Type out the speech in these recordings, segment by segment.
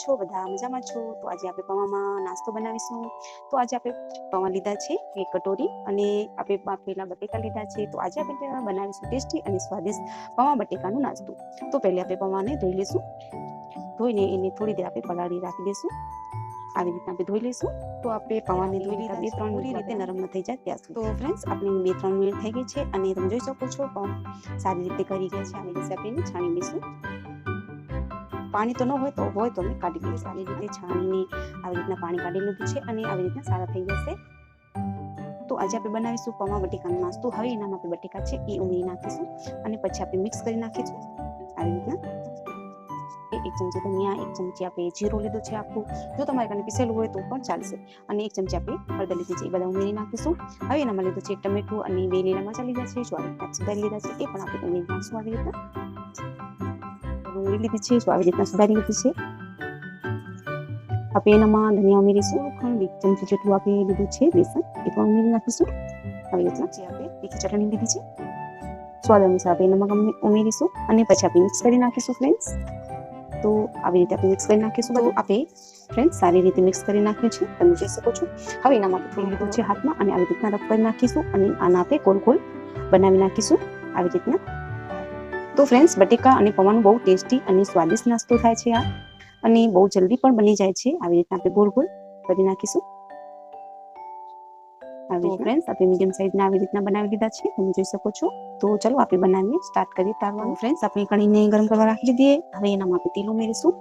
છો? બધા મજામાં છો? તો આજે આપણે પૌવામાં નાસ્તો બનાવીશું. તો આજે આપણે પૌવા લીધા છે એક કટોરી અને આપણે બાફેલા બટેકા લીધા છે. તો આજે આપણે બનાવીશું ટેસ્ટી અને સ્વાદિષ્ટ પૌવા બટેકાનું નાસ્તો. તો પહેલે આપણે પૌવાને ધોઈ લઈશું. ધોઈને એને થોડી દેર આપણે પલાળી રાખી દઈશું. આવી રીતના આપણે ધોઈ લઈશું. તો આપણે પૌવાને ધોઈ લીધા બે ત્રણ મિનિટ રીતે નરમ ન થઈ જાય ત્યાં સુધી. તો ફ્રેન્ડ્સ આપણે બે ત્રણ મિનિટ થઈ ગઈ છે અને તમે જોઈ શકો છો પૌવા સારી રીતે કરી ગયા છે. આવી રીતે આપણે છાણી લઈશું. પાણી તો ન હોય તો હોય તો અમે કાઢી લઈએ સારી રીતે છાણીને આવી રીતના પાણી કાઢી લીધું છે અને આવી રીતના સારા થઈ જશે. તો આજે આપણે બનાવીશું પૌવા બટેકાનો નાસ્તો. હવે એનામાં આપણે બટેકા છે એ ઉમેરી નાખીશું અને પછી આપણે મિક્સ કરી નાખીશું. આવી રીતના. એક ચમચી ધનિયા એક ચમચી આપણે જીરું લીધું છે આખું. જો તમારે કાને પીસેલું હોય તો પણ ચાલશે. અને એક ચમચી આપણે હળદર લીધી છે, એ બધા ઉમેરી નાખીશું. હવે એનામાં લીધું છે ટમેટું અને બે લીલા મરચાં લીધા છે, જો આપણે લીધા છે, એ પણ આપણે ઉમેરી નાખીશું આવી રીતના. ડુંગળી લીધી છે આવી રીતના સુધારી લીધી છે. આપણે એનામાં ધનિયા ઉમેરીશું ખંડ એક ચમચી જેટલું આપણે લીધું છે, બેસન, એ પણ ઉમેરી નાખીશું. આવી રીતના જે આપણે તીખી ચટણી લીધી છે, સ્વાદ અનુસાર આપણે નમક ઉમે- ઉમેરીશું, અને પછી આપણે મિક્સ કરી નાખીશું ફ્રેન્ડ્સ તો આવી રીતે આપણે મિક્સ કરી નાખીશું બધું આપણે ફ્રેન્ડ્સ સારી રીતે મિક્સ કરી નાખ્યું છે, તમે જોઈ શકો છો. હવે એના માટે થોડું લીધું છે હાથમાં, અને આવી રીતના રફ કરી નાખીશું, અને આના આપણે ગોલ ગોલ બનાવી નાખીશું. આવી રીતના તો ફ્રેન્ડ્સ બટેકા અને પૌવાનું બહુ ટેસ્ટી અને સ્વાદિષ્ટ નાસ્તો થાય છે આ. અને બહુ જલ્દી પણ બની જાય છે. આવી રીતના આપણે ગોળ ગોળ કરી નાખીશું. આવી ફ્રેન્ડ્સ આપણે મીડિયમ સાઈઝના આવી રીતના બનાવી લીધા છે. તમે જોઈ શકો છો. તો ચલો આપણે બનાવીએ. સ્ટાર્ટ કરીએ તારવાનું. ફ્રેન્ડ્સ આપણે કણીને ગરમ કરવા રાખી દઈએ હવે એનામાં આપણે તેલ ઉમેરીશું.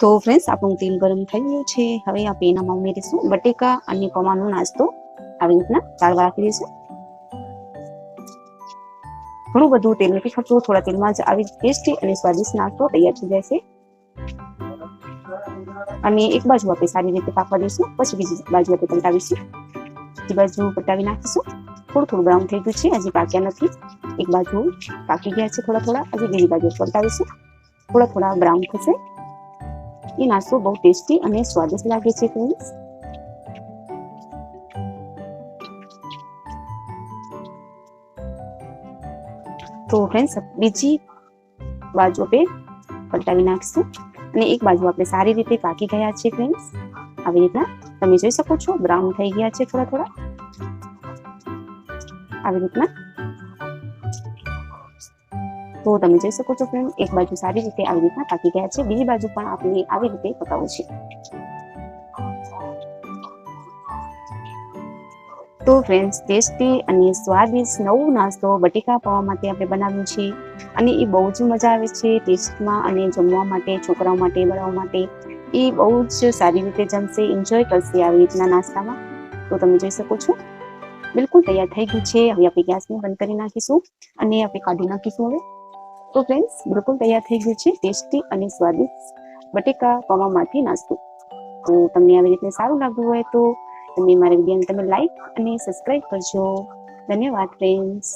તો ફ્રેન્ડ્સ આપણું તેલ ગરમ થઈ ગયું છે. હવે આપણે એનામાં ઉમેરીશું બટેકા અને પૌવાનો નાસ્તો. આવી રીતના ચાળવા રાખી દઈશું. ઘણું બધું તેલ નથી ખપતું થોડા તેલમાં જ આવી ટેસ્ટી અને સ્વાદિષ્ટ નાસ્તો તૈયાર થઈ જાય છે. અને એક બાજુ આપણે સારી રીતે પાકવા દઈશું, પછી બીજી બાજુ આપણે પલટાવીશું. બીજી બાજુ પલટાવી નાખીશું. થોડું થોડું બ્રાઉન થઈ ગયું છે, હજી પાક્યા નથી. એક બાજુ પાકી ગયા છે થોડા થોડા, હજી બીજી બાજુ પલટાવીશું. થોડા થોડા બ્રાઉન થશે. એ નાસ્તો બહુ ટેસ્ટી અને સ્વાદિષ્ટ લાગે છે ફ્રેન્ડ્સ તો ફ્રેન્ડ્સ બીજી બાજુ આપણે પલટાવી નાખીશું. અને એક બાજુ આપણે સારી રીતે પાકી ગયા છે ફ્રેન્ડ્સ આવી રીતના તમે જોઈ શકો છો બ્રાઉન થઈ ગયા છે થોડા થોડા. આવી રીતના. તો તમે જોઈ શકો છો ફ્રેન્ડ એક બાજુ સારી રીતે આવી રીતના પાકી ગયા છે, બીજી બાજુ પણ આપણે આવી રીતે પકાવવું છે. તો ફ્રેન્ડ્સ ટેસ્ટી અને સ્વાદિષ્ટ નવો નાસ્તો બટેકા પૌવા માટે આપણે બનાવ્યું છે અને એ બહુ જ મજા આવે છે ટેસ્ટમાં અને જમવા માટે, છોકરાઓ માટે, બળાઓ માટે. એ બહુ જ સારી રીતે જમશે એન્જોય કરશે આવી રીતના નાસ્તામાં. તો તમે જોઈ શકો છો. બિલકુલ તૈયાર થઈ ગયું છે. હવે આપણે ગેસને બંધ કરી નાખીશું અને આપણે કાઢી નાખીશું હવે. તો ફ્રેન્ડ્સ બિલકુલ તૈયાર થઈ ગયું છે ટેસ્ટી અને સ્વાદિષ્ટ બટેકા પૌવામાંથી નાસ્તો. તો તમને આવી રીતે સારું લાગ્યું હોય તો તમે મારી વિડીયોને તમે લાઈક અને સબસ્ક્રાઈબ કરજો. ધન્યવાદ ફ્રેન્ડ્સ